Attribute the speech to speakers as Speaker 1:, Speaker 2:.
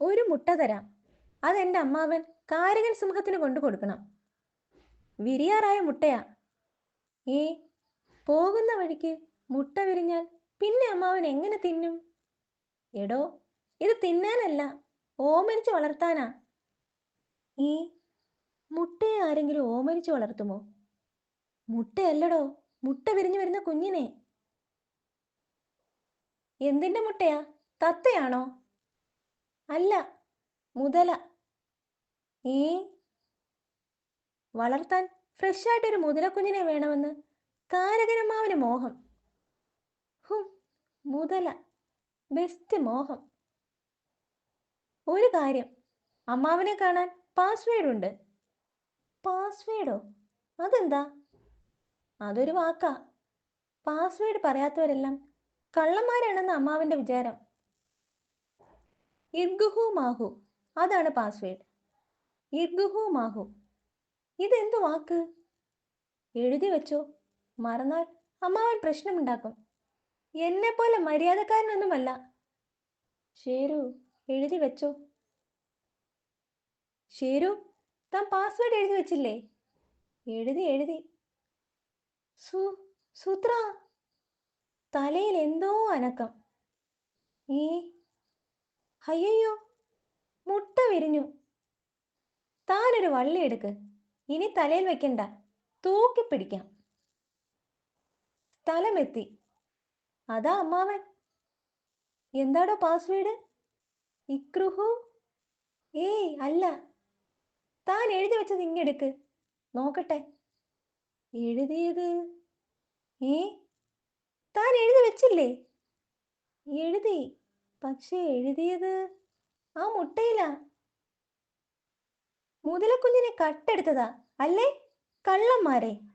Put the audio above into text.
Speaker 1: ഒരു മുട്ട തരാം. അതെന്റെ അമ്മാവൻ കാരകൻ സിംഹത്തിന് കൊണ്ടു കൊടുക്കണം. വിരിയാറായ മുട്ടയാ. ഏ പോകുന്ന വഴിക്ക് മുട്ട വിരിഞ്ഞാൽ പിന്നെ അമ്മാവൻ എങ്ങനെ തിന്നും? എടോ ഇത് തിന്നാനല്ല ഓമനിച്ച് വളർത്താനാ. ഈ മുട്ടയെ ആരെങ്കിലും ഓമനിച്ച് വളർത്തുമോ? മുട്ടയല്ലടോ മുട്ട വിരിഞ്ഞു വരുന്ന കുഞ്ഞിനെ. എന്തിന്റെ മുട്ടയാ? തത്തയാണോ? അല്ല മുതല. ഏ വളർത്താൻ ഫ്രഷ് ആയിട്ടൊരു മുതലക്കുഞ്ഞിനെ വേണമെന്ന് കാരകനമ്മാവന് മോഹം. ഹും മുതല ബെസ്റ്റ് മോഹം. ഒരു കാര്യം അമ്മാവനെ കാണാൻ പാസ്വേഡ് ഉണ്ട്. പാസ്വേഡോ അതെന്താ? അതൊരു വാക്കാ. പാസ്വേഡ് പറയാത്തവരെല്ലാം കള്ളന്മാരാണെന്ന് അമ്മാവിന്റെ വിചാരം. ഇർഗുഹു മാഹു അതാണ് പാസ്വേഡ് ഇർഗുഹു മാഹു ഇതെന്ത് വാക്ക്? എഴുതി വെച്ചോ. മറന്നാൽ അമ്മാവൻ പ്രശ്നമുണ്ടാക്കും. എന്നെ പോലെ മര്യാദക്കാരനൊന്നുമല്ല. ഷേരു എഴുതി വെച്ചോ. ഷേരു താൻ പാസ്വേഡ് എഴുതി വെച്ചില്ലേ? എഴുതി എഴുതി. സു സുത്ര. തലയിൽ എന്തോ അനക്കം. ഏ അയ്യോ മുട്ട വിരിഞ്ഞു. താനൊരു വള്ളി എടുക്ക്. ഇനി തലയിൽ വെക്കണ്ട. തൂക്കി പിടിക്കാം. സ്ഥലമെത്തി. അതാ അമ്മാവൻ. എന്താടോ പാസ്വേഡ്? ഇക്രുഹു? ഏയ് അല്ല. താൻ എഴുതി വെച്ചത് ഇങ്ങെടുക്ക് നോക്കട്ടെ. എഴുതിയത്? ഏ? താൻ എഴുതി വെച്ചില്ലേ? എഴുതി. പക്ഷെ എഴുതിയത് ആ മുട്ടയിലാ. മുതലക്കുഞ്ഞിനെ കട്ടെടുത്തതാ. അല്ലേ? കള്ളന്മാരെ.